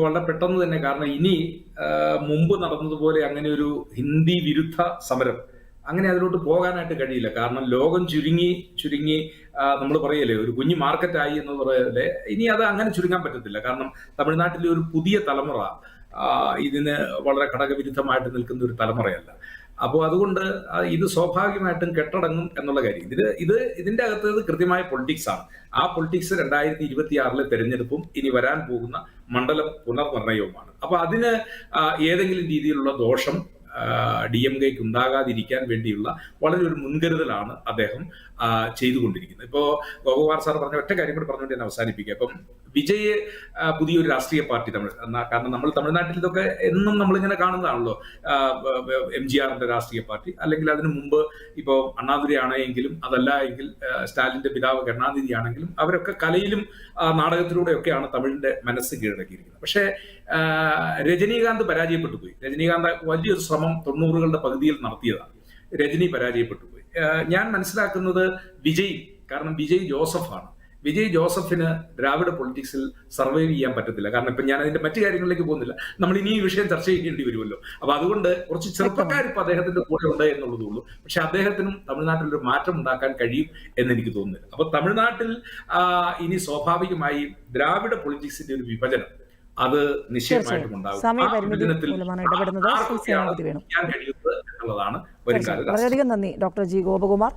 വളരെ പെട്ടെന്ന് തന്നെ കാരണം ഇനി മുമ്പ് നടന്നതുപോലെ അങ്ങനെ ഒരു ഹിന്ദി വിരുദ്ധ സമരം അങ്ങനെ അതിലോട്ട് പോകാനായിട്ട് കഴിയില്ല. കാരണം ലോകം ചുരുങ്ങി ചുരുങ്ങി നമ്മൾ പറയല്ലേ ഒരു കുഞ്ഞു മാർക്കറ്റായി എന്ന് പറയല്ലേ ഇനി അത് അങ്ങനെ ചുരുങ്ങാൻ പറ്റത്തില്ല. കാരണം തമിഴ്നാട്ടിലെ ഒരു പുതിയ തലമുറ ഇതിന് വളരെ ഘടകവിരുദ്ധമായിട്ട് നിൽക്കുന്ന ഒരു തലമുറയല്ല. അപ്പോൾ അതുകൊണ്ട് ഇത് സ്വാഭാവികമായിട്ടും കെട്ടടങ്ങും എന്നുള്ള കാര്യം. ഇത് ഇത് ഇതിന്റെ അകത്ത് ഇത് കൃത്യമായ പൊളിറ്റിക്സ് ആണ്. ആ പൊളിറ്റിക്സ് രണ്ടായിരത്തി ഇരുപത്തി ആറിലെ തെരഞ്ഞെടുപ്പും ഇനി വരാൻ പോകുന്ന മണ്ഡലം പുനർനിർണയവുമാണ്. അപ്പൊ അതിന് ഏതെങ്കിലും രീതിയിലുള്ള ദോഷം ഡി എം കെക്ക് ഉണ്ടാകാതിരിക്കാൻ വേണ്ടിയുള്ള വളരെ ഒരു മുൻകരുതലാണ് അദ്ദേഹം ചെയ്തുകൊണ്ടിരിക്കുന്നത്. ഇപ്പോ ഗോപകുമാർ സാർ പറഞ്ഞ ഒറ്റ കാര്യം കൂടി പറഞ്ഞുകൊണ്ട് ഞാൻ അവസാനിപ്പിക്കുക ഇപ്പം വിജയ് പുതിയൊരു രാഷ്ട്രീയ പാർട്ടി തമിഴ് കാരണം നമ്മൾ തമിഴ്നാട്ടിൽ ഇതൊക്കെ എന്നും നമ്മളിങ്ങനെ കാണുന്നതാണല്ലോ. എം ജി ആറിന്റെ രാഷ്ട്രീയ പാർട്ടി. അല്ലെങ്കിൽ അതിനു മുമ്പ് ഇപ്പോൾ അണ്ണാദുരി ആണെങ്കിലും അതല്ല എങ്കിൽ സ്റ്റാലിന്റെ പിതാവ് കരുണാനിധി ആണെങ്കിലും അവരൊക്കെ കലയിലും നാടകത്തിലൂടെ നാടകത്തിലൂടെയൊക്കെയാണ് തമിഴിന്റെ മനസ്സ് കീഴടക്കിയിരിക്കുന്നത്. പക്ഷേ രജനീകാന്ത് പരാജയപ്പെട്ടു പോയി രജനീകാന്ത് വലിയൊരു ശ്രമം തൊണ്ണൂറുകളുടെ പകുതിയിൽ നടത്തിയതാണ്. രജനി പരാജയപ്പെട്ടു പോയി ഞാൻ മനസ്സിലാക്കുന്നത് വിജയ്. കാരണം വിജയ് ജോസഫാണ്. വിജയ് ജോസഫിന് ദ്രാവിഡ പൊളിറ്റിക്സിൽ സർവൈവ് ചെയ്യാൻ പറ്റത്തില്ല. കാരണം ഇപ്പൊ ഞാൻ അതിന്റെ മറ്റു കാര്യങ്ങളിലേക്ക് പോകുന്നില്ല. നമ്മൾ ഇനി ഈ വിഷയം ചർച്ച ചെയ്യേണ്ടി വരുമല്ലോ. അപ്പൊ അതുകൊണ്ട് കുറച്ച് ചെറുപ്പക്കാർ ഇപ്പൊ അദ്ദേഹത്തിന്റെ കൂടെ ഉണ്ട് എന്നുള്ളതേ ഉള്ളൂ. പക്ഷെ അദ്ദേഹത്തിനും തമിഴ്നാട്ടിൽ ഒരു മാറ്റം ഉണ്ടാക്കാൻ കഴിയും എന്ന് എനിക്ക് തോന്നുന്നില്ല. അപ്പൊ തമിഴ്നാട്ടിൽ ഇനി സ്വാഭാവികമായി ദ്രാവിഡ പൊളിറ്റിക്സിന്റെ ഒരു വിഭജനം അത് നിശ്ചയമായിട്ടും ഉണ്ടാകും. എന്നുള്ളതാണ് വളരെയധികം നന്ദി ഡോക്ടർ ജി ഗോപകുമാർ.